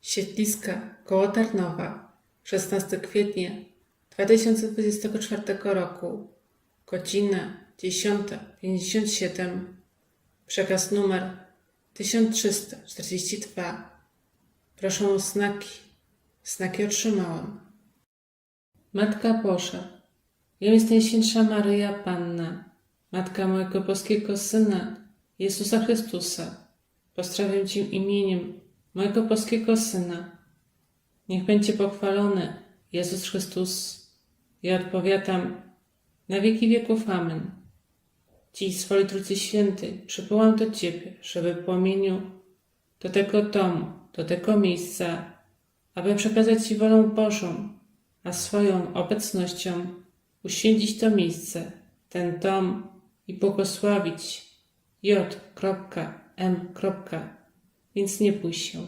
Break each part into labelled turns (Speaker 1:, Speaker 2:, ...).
Speaker 1: Siedliska koło Tarnowa, 16 kwietnia 2024 roku, godzina 10.57, przekaz numer 1342. Proszę o znaki. Znaki otrzymałam. Matka Boża, ja jest Najświętsza Maryja Panna, Matka mojego boskiego Syna, Jezusa Chrystusa. Pozdrawiam Cię imieniem mojego boskiego Syna. Niech będzie pochwalony Jezus Chrystus. Ja odpowiadam na wieki wieków. Amen. Dziś z woli Trójcy Świętej przybyłam do Ciebie, żeby w płomieniu do tego domu, do tego miejsca, aby przekazać Ci wolę Bożą, a swoją obecnością uświęcić to miejsce, ten dom i błogosławić J.M. Więc nie bój się.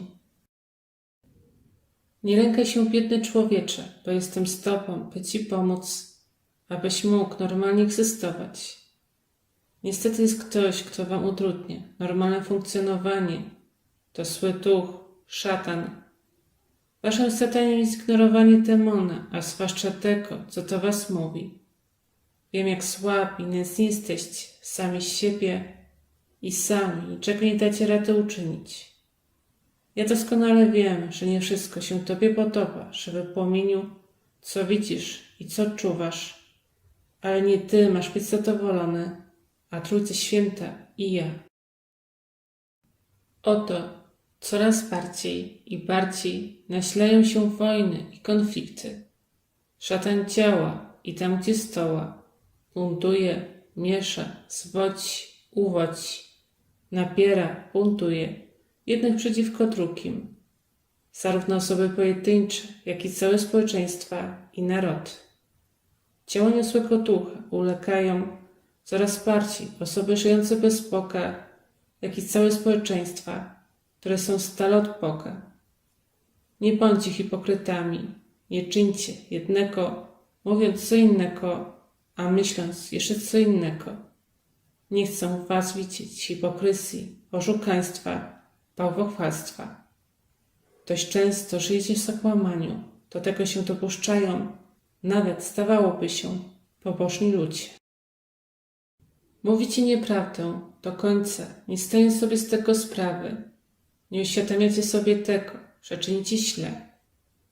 Speaker 1: Nie lękaj się, biedny człowiecze, bo jestem z Tobą, by Ci pomóc, abyś mógł normalnie egzystować. Niestety jest ktoś, kto Wam utrudnia normalne funkcjonowanie. To zły duch, szatan. Waszym zadaniem jest ignorowanie demona, a zwłaszcza tego, co do Was mówi. Wiem, jak słabi, nędzni jesteście, sami z siebie i sami niczego nie dacie rady uczynić. Ja doskonale wiem, że nie wszystko się Tobie podoba, że w płomieniu, co widzisz i co czuwasz, ale nie Ty masz być zadowolony, a Trójca Święta i ja. Oto coraz bardziej i bardziej nasilają się wojny i konflikty. Szatan działa i tam, gdzie stoła, buntuje, miesza, zwodzi, uwodzi, napiera, buntuje, jednych przeciwko drugim. Zarówno osoby pojedyncze, jak i całe społeczeństwa i narody. Działania złego ducha ulegają coraz bardziej osoby żyjące bez Boga, jak i całe społeczeństwa, które są stale od Boga. Nie bądźcie hipokrytami, nie czyńcie jednego, mówiąc co innego, a myśląc jeszcze co innego. Nie chcę was widzieć hipokryzji, oszukaństwa, bałwochwalstwa. Dość często żyjecie w zakłamaniu, do tego się dopuszczają, nawet stawałoby się, pobożni ludzie. Mówicie nieprawdę do końca, nie zdając sobie z tego sprawy. Nie uświadamiacie sobie tego, że czynicie źle.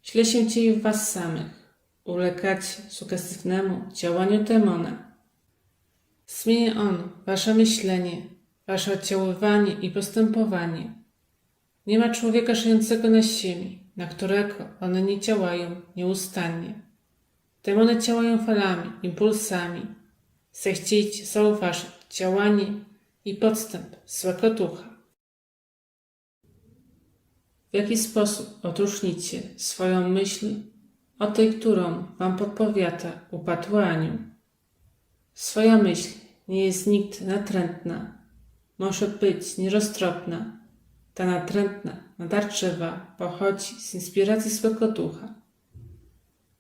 Speaker 1: Źle się dzieje w was samych. Ulegacie sugestywnemu działaniu demona. Zmieni on wasze myślenie, wasze oddziaływanie i postępowanie. Nie ma człowieka żyjącego na ziemi, na którego one nie działają nieustannie. Demony działają falami, impulsami. Zechciejcie zauważyć działanie i podstęp złego ducha. W jaki sposób odróżnicie swoją myśl od tej, którą wam podpowiada upadły anioł? Swoja myśl nie jest nigdy natrętna. Może być nieroztropna. Ta natrętna, nadarczywa pochodzi z inspiracji swego ducha.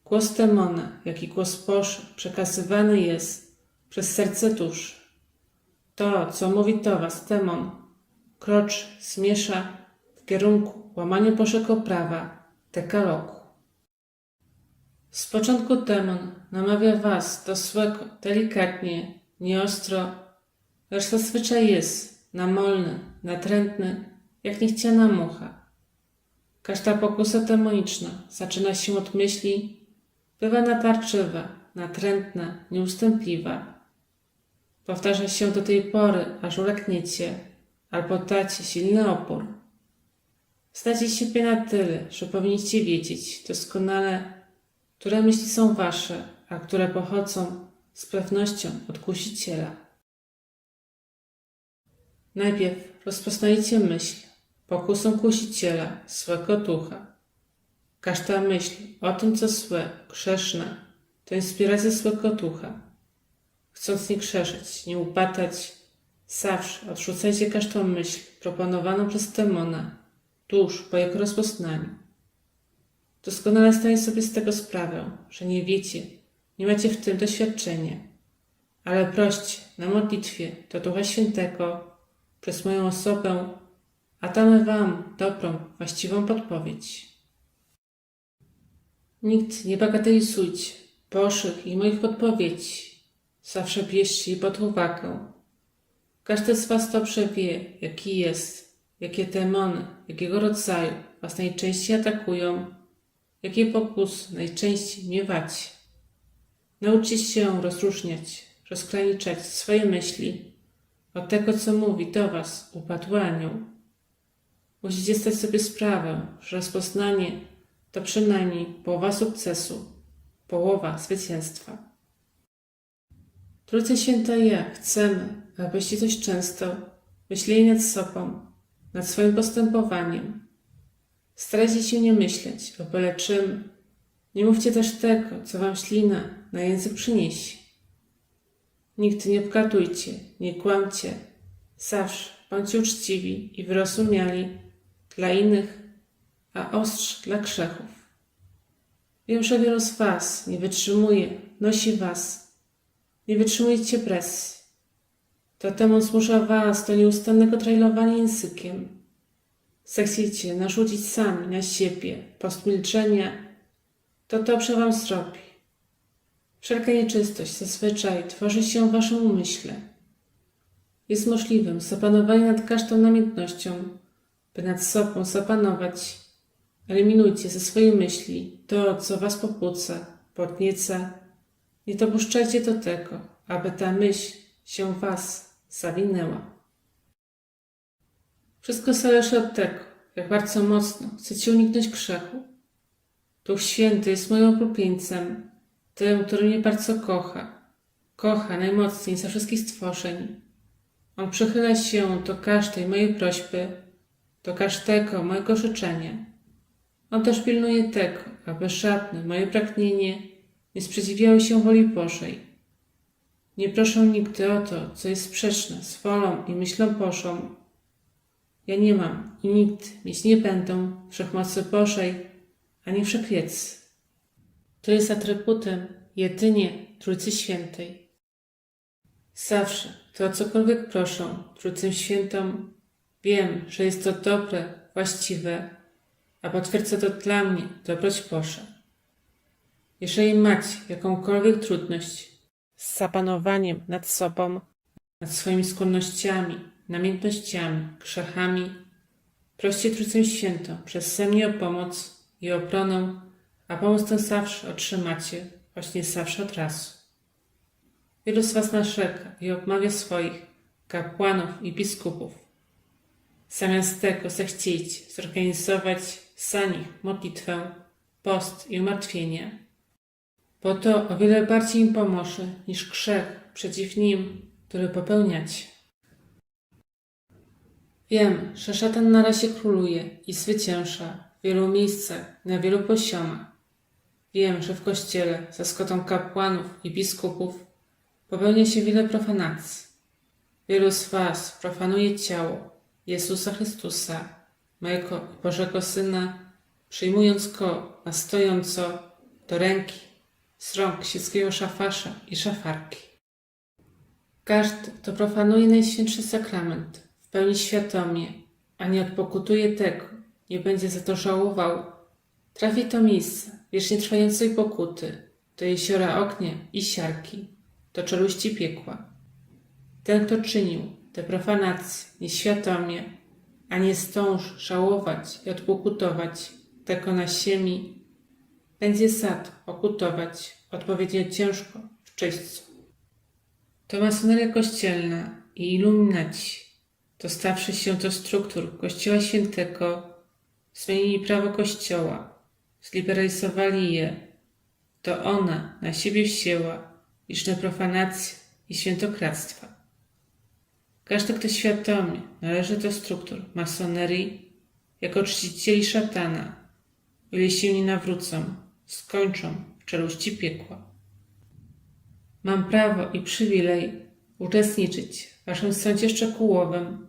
Speaker 1: Głos demona, jak i głos Boży przekazywany jest przez serce duszy. To, co mówi do was demon, kroczy, zmiesza w kierunku łamania Bożego prawa, dekalogu. Z początku demon namawia was do złego, delikatnie, nieostro, lecz zazwyczaj jest namolny, natrętny, jak niechciana mucha. Każda pokusa demoniczna zaczyna się od myśli, bywa natarczywa, natrętna, nieustępliwa. Powtarza się do tej pory, aż ulegniecie albo dacie silny opór. Znacie siebie na tyle, że powinniście wiedzieć doskonale, które myśli są wasze, a które pochodzą z pewnością od kusiciela. Najpierw rozpoznajcie myśl, pokusą kusiciela, swego ducha. Każda myśl o tym, co złe, grzeszne, to inspiracja swego ducha. Chcąc nie grzeszyć, nie upadać, zawsze odrzucajcie każdą myśl proponowaną przez demona, tuż po jego rozpoznaniu. Doskonale zdaję sobie z tego sprawę, że nie wiecie, nie macie w tym doświadczenia, ale proście na modlitwie do Ducha Świętego przez moją osobę, a damy wam dobrą, właściwą podpowiedź. Nikt nie bagatelizujcie Bożych i moich podpowiedzi. Zawsze bierzcie je pod uwagę. Każdy z was dobrze wie, jaki jest, jakie demony, jakiego rodzaju was najczęściej atakują, jakie pokusy najczęściej miewacie. Nauczcie się rozróżniać, rozgraniczać swoje myśli od tego, co mówi do was upadły anioł. Musicie zdać sobie sprawę, że rozpoznanie to przynajmniej połowa sukcesu, połowa zwycięstwa. Trójce Święta ja chcemy, abyście dość często myśleli nad sobą, nad swoim postępowaniem. Starajcie się nie myśleć o byle czym. Nie mówcie też tego, co wam ślina na język przyniesie. Nigdy nie obgadujcie, nie kłamcie. Zawsze bądźcie uczciwi i wyrozumiali dla innych, a ostrz dla grzechów. Wiem, że wielu z was nie wytrzymuje, nosi was. Nie wytrzymujecie presji. To demon zmusza was do nieustannego trailowania językiem. Zechciecie narzucić sami na siebie post milczenia, to dobrze wam zrobi. Wszelka nieczystość zazwyczaj tworzy się w waszym umyśle. Jest możliwym zapanowanie nad każdą namiętnością, by nad sobą zapanować. Eliminujcie ze swojej myśli to, co was pobudza, podnieca. Nie dopuszczajcie do tego, aby ta myśl się was zawinęła. Wszystko zależy od tego, jak bardzo mocno chcecie uniknąć grzechu. Duch Święty jest moim oblubieńcem, tym, który mnie bardzo kocha. Kocha najmocniej ze wszystkich stworzeń. On przychyla się do każdej mojej prośby, do każdego mojego życzenia. On też pilnuje tego, aby żadne moje pragnienie nie sprzeciwiało się woli Bożej. Nie proszę nigdy o to, co jest sprzeczne z wolą i myślą Bożą. Ja nie mam i nigdy mieć nie będę wszechmocy Bożej, ani wszechwiedzy. To jest atrybutem jedynie Trójcy Świętej. Zawsze, to o cokolwiek proszę Trójcę Świętą, wiem, że jest to dobre, właściwe, a potwierdza to dla mnie dobroć Boża. Jeżeli macie jakąkolwiek trudność z zapanowaniem nad sobą, nad swoimi skłonnościami, namiętnościami, grzechami, proście Trójcę Świętą przez sen o pomoc i obronę, a pomoc tę zawsze otrzymacie, właśnie zawsze od razu. Wielu z Was narzeka i obmawia swoich kapłanów i biskupów. Zamiast tego zechciejcie zorganizować nich modlitwę, post i umartwienie, bo to o wiele bardziej im pomoże niż grzech przeciw nim, który popełniacie. Wiem, że szatan na razie króluje i zwycięża w wielu miejscach, na wielu poziomach. Wiem, że w kościele za skotą kapłanów i biskupów popełnia się wiele profanacji. Wielu z was profanuje ciało Jezusa Chrystusa, mojego Bożego Syna, przyjmując go na stojąco do ręki z rąk świeckiego szafasza i szafarki. Każdy, kto profanuje Najświętszy Sakrament w pełni świadomie, a nie odpokutuje tego, nie będzie za to żałował, trafi to miejsce wiecznie trwającej pokuty, do jeziora ognia i siarki, do czeluści piekła. Ten, kto czynił te profanacje nieświadomie, a nie zdąży żałować i odpokutować tego na ziemi, będzie to okutować odpowiednio ciężko w czyśćcu. To masoneria kościelna i iluminaci, dostawszy się do struktur Kościoła Świętego, zmienili prawo Kościoła, zliberalizowali je. To ona na siebie wzięła liczne profanacje i świętokradztwa. Każdy, kto świadomie należy do struktur masonerii, jako czcicieli szatana, o ile się nie nawrócą, skończą w czeluści piekła. Mam prawo i przywilej uczestniczyć w waszym sądzie szczegółowym,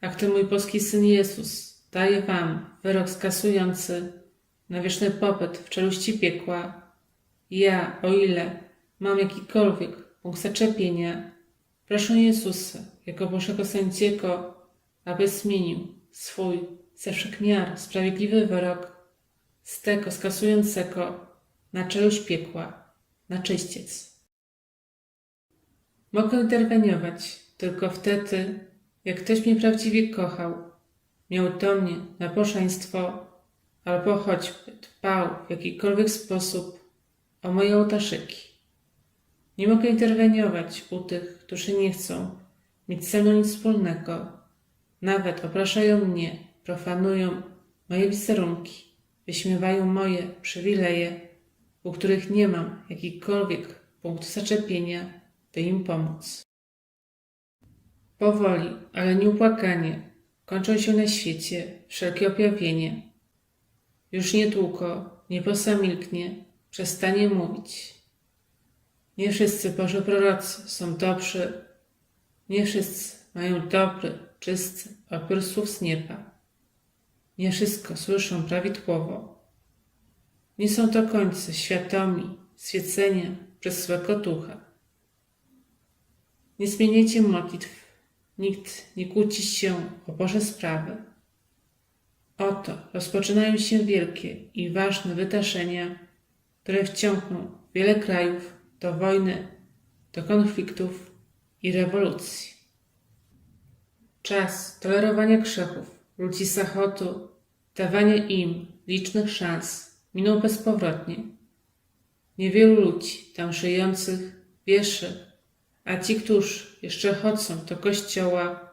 Speaker 1: a gdy mój boski Syn Jezus daje wam wyrok skasujący na wieczny pobyt w czeluści piekła, ja, o ile mam jakikolwiek punkt zaczepienia, proszę Jezusa, jako Bożego Sędziego, aby zmienił swój ze wszechmiar sprawiedliwy wyrok z tego skasującego na czeluść piekła, na czyściec. Mogę interweniować tylko wtedy, jak ktoś mnie prawdziwie kochał, miał do mnie naposzeństwo albo choćby dbał w jakikolwiek sposób o moje ołtarzyki. Nie mogę interweniować u tych, którzy nie chcą mieć ze mną nic wspólnego, nawet opraszają mnie, profanują moje wizerunki, wyśmiewają moje przywileje, u których nie mam jakikolwiek punktu zaczepienia, by im pomóc. Powoli, ale nieupłakanie, kończą się na świecie wszelkie objawienie. Już niedługo niebo zamilknie, przestanie mówić. Nie wszyscy Boży prorocy są dobrzy, nie wszyscy mają dobry, czysty odbiór słów z nieba. Nie wszystko słyszą prawidłowo. Nie są do końca świadomi świecenia przez złego ducha. Nie zmieniajcie modlitw. Nikt nie kłóci się o Boże sprawy. Oto rozpoczynają się wielkie i ważne wydarzenia, które wciągną wiele krajów do wojny, do konfliktów i rewolucji. Czas tolerowania grzechów ludzi z Zachodu, dawania im licznych szans minął bezpowrotnie. Niewielu ludzi tam żyjących wierzy, a ci, którzy jeszcze chodzą do kościoła,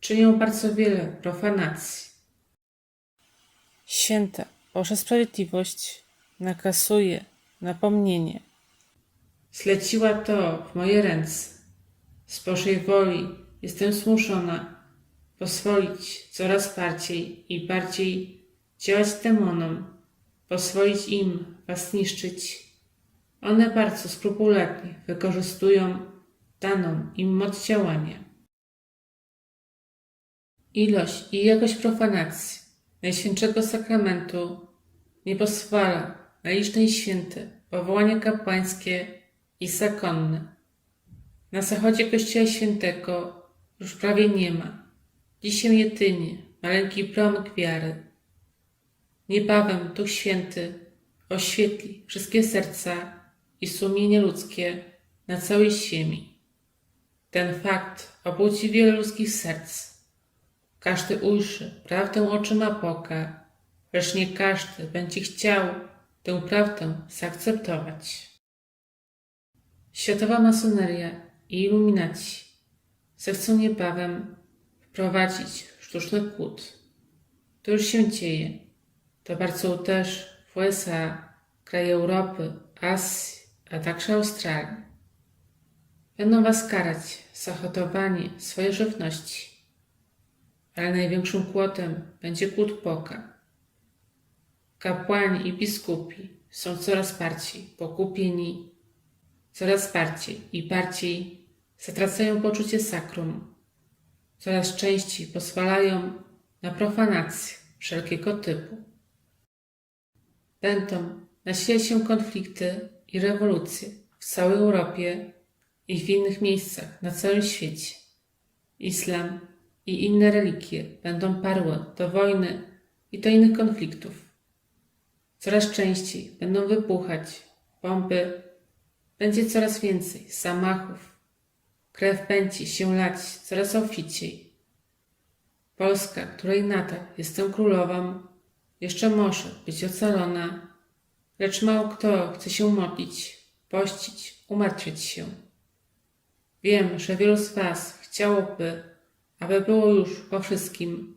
Speaker 1: czynią bardzo wiele profanacji. Święta Boża Sprawiedliwość nakasuje napomnienie. Zleciła to w moje ręce. Z Bożej woli jestem zmuszona pozwolić coraz bardziej i bardziej działać demonom, pozwolić im was niszczyć. One bardzo skrupulatnie wykorzystują daną im moc działania. Ilość i jakość profanacji Najświętszego Sakramentu nie pozwala na liczne święte powołania kapłańskie i zakonne. Na zachodzie Kościoła Świętego już prawie nie ma. Dzisiaj jedynie maleńki promyk wiary. Niebawem Duch Święty oświetli wszystkie serca i sumienie ludzkie na całej ziemi. Ten fakt obudzi wiele ludzkich serc. Każdy ujrzy prawdę oczyma Boga, lecz nie każdy będzie chciał tę prawdę zaakceptować. Światowa masoneria i iluminaci zechcą niebawem wprowadzić sztuczny kłód. To już się dzieje. To bardzo uderzy w USA, kraje Europy, Azji, a także Australii. Będą was karać za hodowanie swojej żywności, ale największym kłotem będzie kłód Boga. Kapłani i biskupi są coraz bardziej pokupieni, coraz bardziej i bardziej zatracają poczucie sakrum, coraz częściej pozwalają na profanację wszelkiego typu. Będą nasilać się konflikty i rewolucje w całej Europie i w innych miejscach na całym świecie. Islam i inne religie będą parły do wojny i do innych konfliktów. Coraz częściej będą wybuchać bomby, będzie coraz więcej zamachów, krew będzie się lać coraz obficiej. Polska, której nadal jestem królową, jeszcze może być ocalona, lecz mało kto chce się modlić, pościć, umartwiać się. Wiem, że wielu z Was chciałoby, aby było już po wszystkim.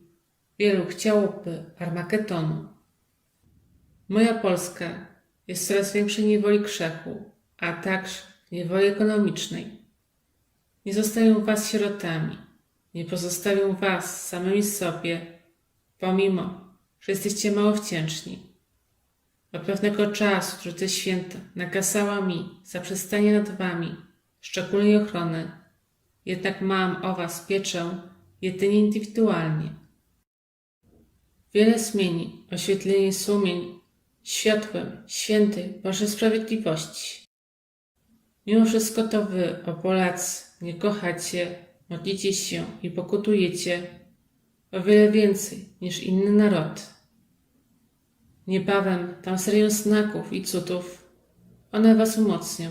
Speaker 1: Wielu chciałoby Armagedonu. Moja Polska jest coraz większej niewoli grzechu, a także niewoli ekonomicznej. Nie zostawią Was sierotami, nie pozostawią Was samymi sobie, pomimo, że jesteście mało wdzięczni. Od pewnego czasu, te święta nakazała mi zaprzestanie nad Wami szczególnej ochrony, jednak mam o Was pieczę jedynie indywidualnie. Wiele zmieni oświetlenie sumień światłem świętej Bożej Sprawiedliwości. Mimo wszystko to Wy, o Polacy, nie kochacie, modlicie się i pokutujecie, o wiele więcej niż inny narod. Niebawem tam serię znaków i cudów, one was umocnią.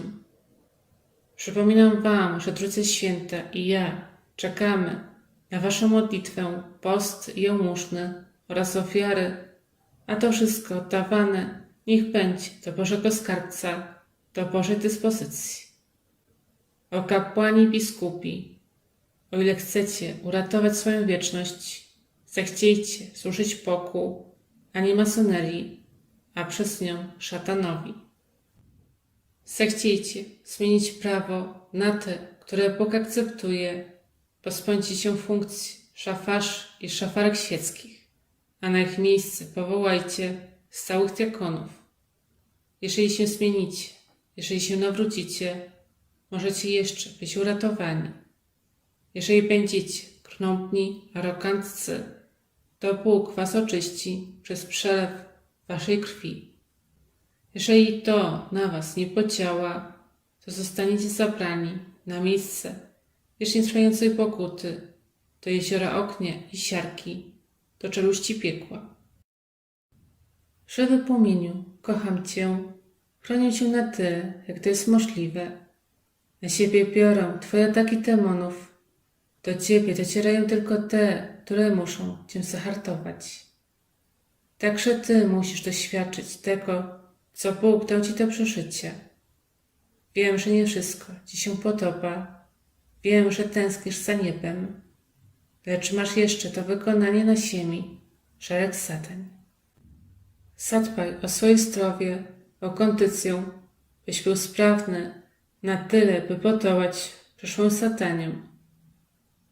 Speaker 1: Przypominam wam, że Trójce Święta i ja czekamy na waszą modlitwę, post i jałmużny oraz ofiary, a to wszystko oddawane niech będzie do Bożego Skarbca, do Bożej dyspozycji. O kapłani biskupi, o ile chcecie uratować swoją wieczność, zechciejcie służyć Bogu, a nie masonerii, a przez nią szatanowi. Zechciejcie zmienić prawo na te, które Bóg akceptuje, pozbądźcie się funkcji szafarz i szafarek świeckich, a na ich miejsce powołajcie stałych diakonów. Jeżeli się zmienicie, jeżeli się nawrócicie, możecie jeszcze być uratowani. Jeżeli będziecie krnąbni, aroganccy, to Bóg was oczyści przez przelew waszej krwi. Jeżeli to na was nie podziała, to zostaniecie zabrani na miejsce wiecznie trwającej pokuty, do jeziora ognia i siarki, do czeluści piekła. Żywy płomieniu, kocham Cię, chronię Cię na tyle, jak to jest możliwe. Na siebie biorą Twoje ataki demonów. Do Ciebie docierają tylko te, które muszą Cię zahartować. Także Ty musisz doświadczyć tego, co Bóg dał Ci do przeżycia. Wiem, że nie wszystko Ci się podoba. Wiem, że tęsknisz za niebem. Lecz masz jeszcze to wykonanie na ziemi, szereg zadań. Zadbaj o swoje zdrowie, o kondycję, byś był sprawny na tyle, by podołać przyszłym sataniom.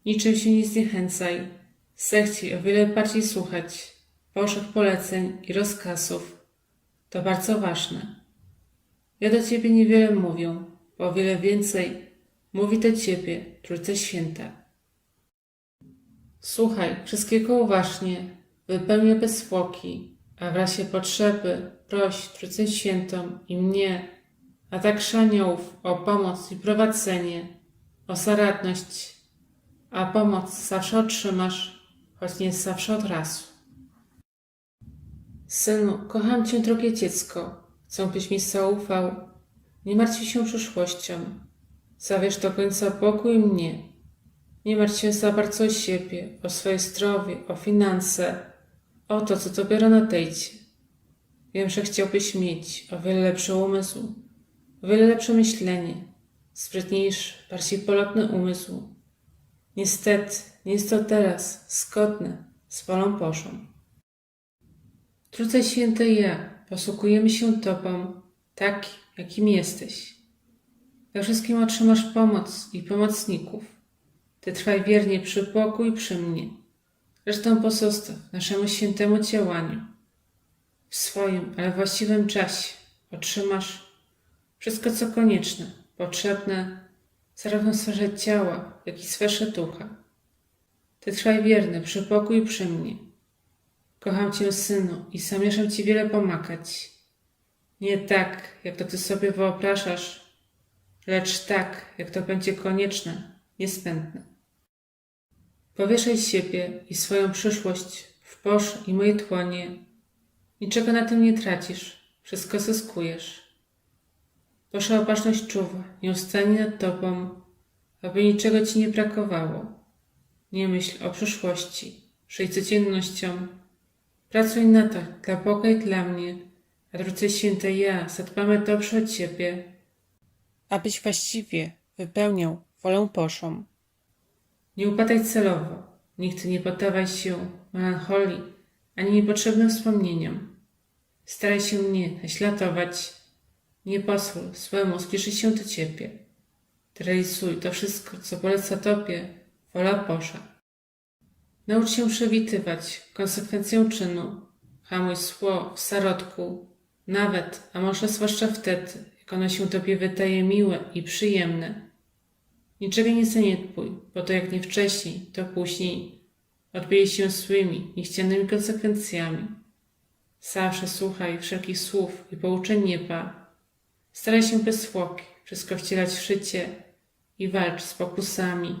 Speaker 1: Niczym się nie zniechęcaj, zechciej o wiele bardziej słuchać Bożych poleceń i rozkazów. To bardzo ważne. Ja do Ciebie niewiele mówię, bo o wiele więcej mówi do Ciebie Trójca Święta. Słuchaj wszystkiego uważnie, wypełnię bez zwłoki, a w razie potrzeby proś Trójcę Świętą i mnie, a także aniołów o pomoc i prowadzenie, o zaradność, a pomoc zawsze otrzymasz, choć nie zawsze od razu. Synu, kocham Cię, drogie dziecko, chcę, byś mi zaufał, nie martw się przyszłością, zawierz do końca Bogu i mnie, nie martw się za bardzo o siebie, o swoje zdrowie, o finanse, o to, co dopiero nadejdzie. Wiem, że chciałbyś mieć o wiele lepszy umysł, o wiele lepsze myślenie, sprytniejszy, bardziej polotny umysł. Niestety, nie jest to teraz zgodne z wolą Bożą. Trójce Święte ja, posługujemy się Tobą, tak jakim jesteś. We wszystkim otrzymasz pomoc i pomocników. Ty trwaj wiernie przy Bogu i przy mnie. Resztę pozostaw naszemu świętemu działaniu. W swoim, ale właściwym czasie otrzymasz wszystko, co konieczne, potrzebne zarówno w sferze ciała, jak i sferze ducha. Ty trwaj wierny przy Bogu i przy mnie. Kocham Cię, Synu, i zamierzam Ci wiele pomagać. Nie tak, jak to Ty sobie wyobrażasz, lecz tak, jak to będzie konieczne, niezbędne. Powieszaj siebie i swoją przyszłość w Boże i moje tłonie. Niczego na tym nie tracisz, wszystko zyskujesz. Boża opatrzność czuwa, nieustannie nad Tobą, aby niczego Ci nie brakowało. Nie myśl o przyszłości, żyj codziennością. Pracuj na to dla Boga i dla mnie, a Trójce Święte ja zadbamy dobrze o Ciebie, abyś właściwie wypełniał wolę Bożą. Nie upadaj celowo, nigdy nie poddawaj się melancholii ani niepotrzebnym wspomnieniom. Staraj się mnie naśladować, nie pozwól swemu zbliżyć się do Ciebie. Realizuj to wszystko, co poleca Tobie wola Boża. Naucz się przewidywać konsekwencję czynu, hamuj zło w zarodku, nawet, a może zwłaszcza wtedy, jak ono się Tobie wydaje miłe i przyjemne. Niczego nie zaniedbuj, bo to jak nie wcześniej, to później odbije się złymi, niechcianymi konsekwencjami. Zawsze słuchaj wszelkich słów i pouczeń nieba. Staraj się bez zwłoki wszystko wcielać w życie i walcz z pokusami,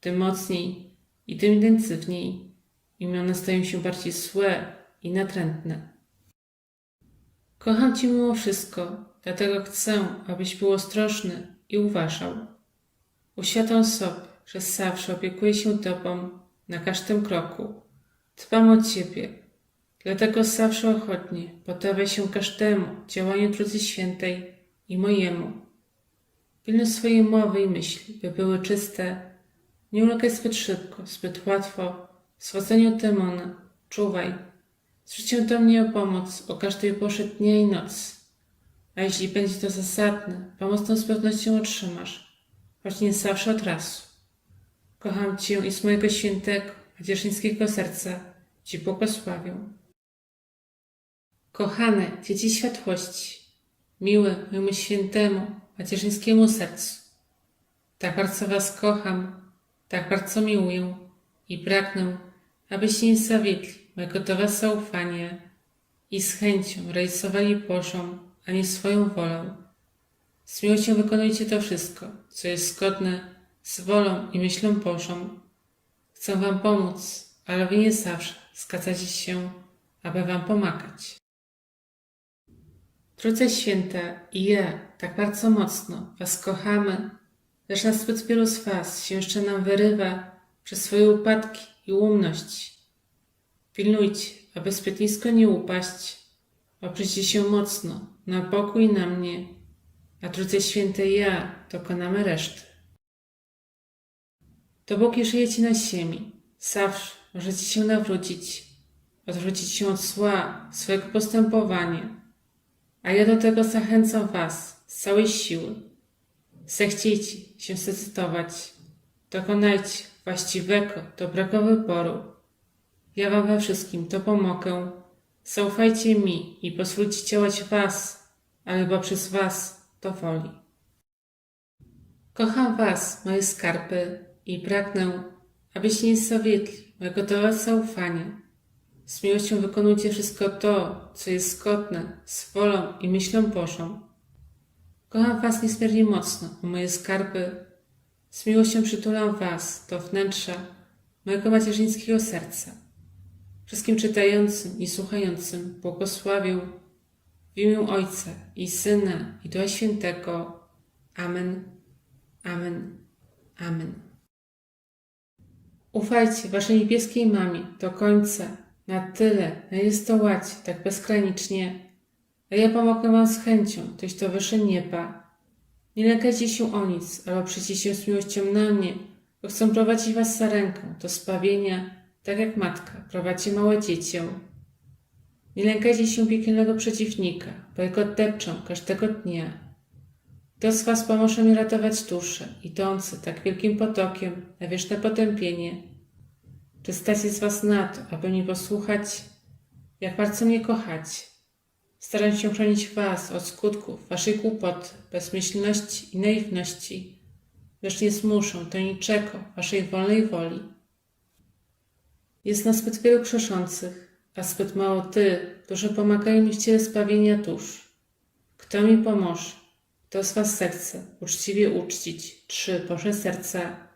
Speaker 1: tym mocniej i tym intensywniej. imiona stają się bardziej złe i natrętne. Kocham Cię mimo wszystko, dlatego chcę, abyś był ostrożny i uważał. Uświadom sobie, że zawsze opiekuję się Tobą na każdym kroku. Dbam o Ciebie, dlatego zawsze ochotnie poddaję się każdemu działaniu Trójcy Świętej i mojemu. Pilnuj swojej mowy i myśli, by były czyste. Nie ulegaj zbyt szybko, zbyt łatwo swodzeniu demona. Czuwaj. Zwróć do mnie o pomoc o każdej porze dnia i nocy. A jeśli będzie to zasadne, pomoc tą z pewnością otrzymasz, choć nie zawsze od razu. Kocham Cię i z mojego świętego, macierzyńskiego serca Ci błogosławię. Kochane dzieci światłości, miłe mojemu świętemu, macierzyńskiemu sercu, tak bardzo Was kocham, tak bardzo miłuję i pragnę, abyście nie zawiedli mego do Was zaufania i z chęcią realizowali Bożą, a nie swoją wolę. Z miłością wykonujcie to wszystko, co jest zgodne z wolą i myślą Bożą. Chcę Wam pomóc, ale Wy nie zawsze zgadzacie się, aby Wam pomagać. Trójce Święta i ja tak bardzo mocno Was kochamy, lecz na zbyt wielu z Was się jeszcze nam wyrywa przez swoje upadki i ułomności. Pilnujcie, aby nisko nie upaść, oprzyjcie się mocno na Bogu i na mnie, a Trójce Święte i ja dokonamy reszty. Dopóki żyjecie na ziemi, zawsze możecie się nawrócić, odwrócić się od zła swojego postępowania, a ja do tego zachęcam Was z całej siły. Zechciejcie się zdecydować, dokonajcie właściwego, dobrego wyboru. Ja Wam we wszystkim to pomogę. Zaufajcie mi i pozwólcie działać Was, ale bo przez Was to woli. Kocham Was, moje skarby, i pragnę, abyście nie zawiedli mojego do zaufania. Z miłością wykonujcie wszystko to, co jest zgodne z wolą i myślą Bożą. Kocham Was niezmiernie mocno, o moje skarby. Z miłością przytulam Was do wnętrza mojego macierzyńskiego serca. Wszystkim czytającym i słuchającym błogosławię w imię Ojca i Syna i Ducha Świętego. Amen. Amen. Amen. Ufajcie Waszej niebieskiej mamie do końca, na tyle, na jest to łacie, tak bezgranicznie, a ja pomogę Wam z chęcią dojść do wyższe nieba. Nie lękajcie się o nic, ale oprzecie się z miłością na mnie, bo chcę prowadzić Was za ręką do spawienia, tak jak matka prowadzi małe dziecię. Nie lękajcie się piekielnego przeciwnika, bo jego depczą każdego dnia. Kto z Was pomoże mi ratować duszę, idące tak wielkim potokiem na wieczne potępienie? Czy stać z Was na to, aby mi posłuchać, jak bardzo mnie kochacie? Staram się chronić Was od skutków Waszej głupoty, bezmyślności i naiwności, lecz nie zmuszę do niczego Waszej wolnej woli. Jest nas zbyt wielu grzeszących, a zbyt mało tych, którzy pomagają mi w ciele zbawienia dusz. Kto mi pomoże? Kto z Was zechce uczciwie uczcić trzy Boże serca?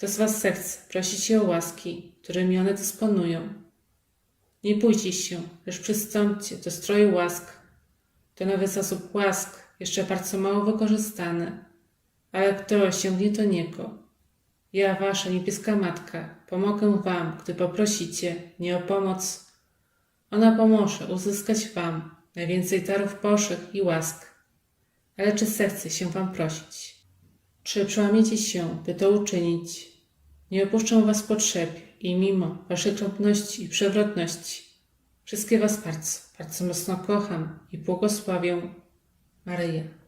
Speaker 1: Kto z Was zechce prosić o łaski, którymi one dysponują? Nie bójcie się, lecz przystąpcie do stroju łask. To nowy zasób łask, jeszcze bardzo mało wykorzystany, ale kto sięgnie do niego? Ja, Wasza niebieska Matka, pomogę Wam, gdy poprosicie mnie o pomoc. Ona pomoże uzyskać Wam najwięcej darów Bożych i łask ale czy zechce się Wam prosić? Czy przełamiecie się, by to uczynić? Nie opuszczę Was potrzebie i mimo Waszej drobności i przewrotności wszystkie Was bardzo, bardzo mocno kocham i błogosławię Maryja.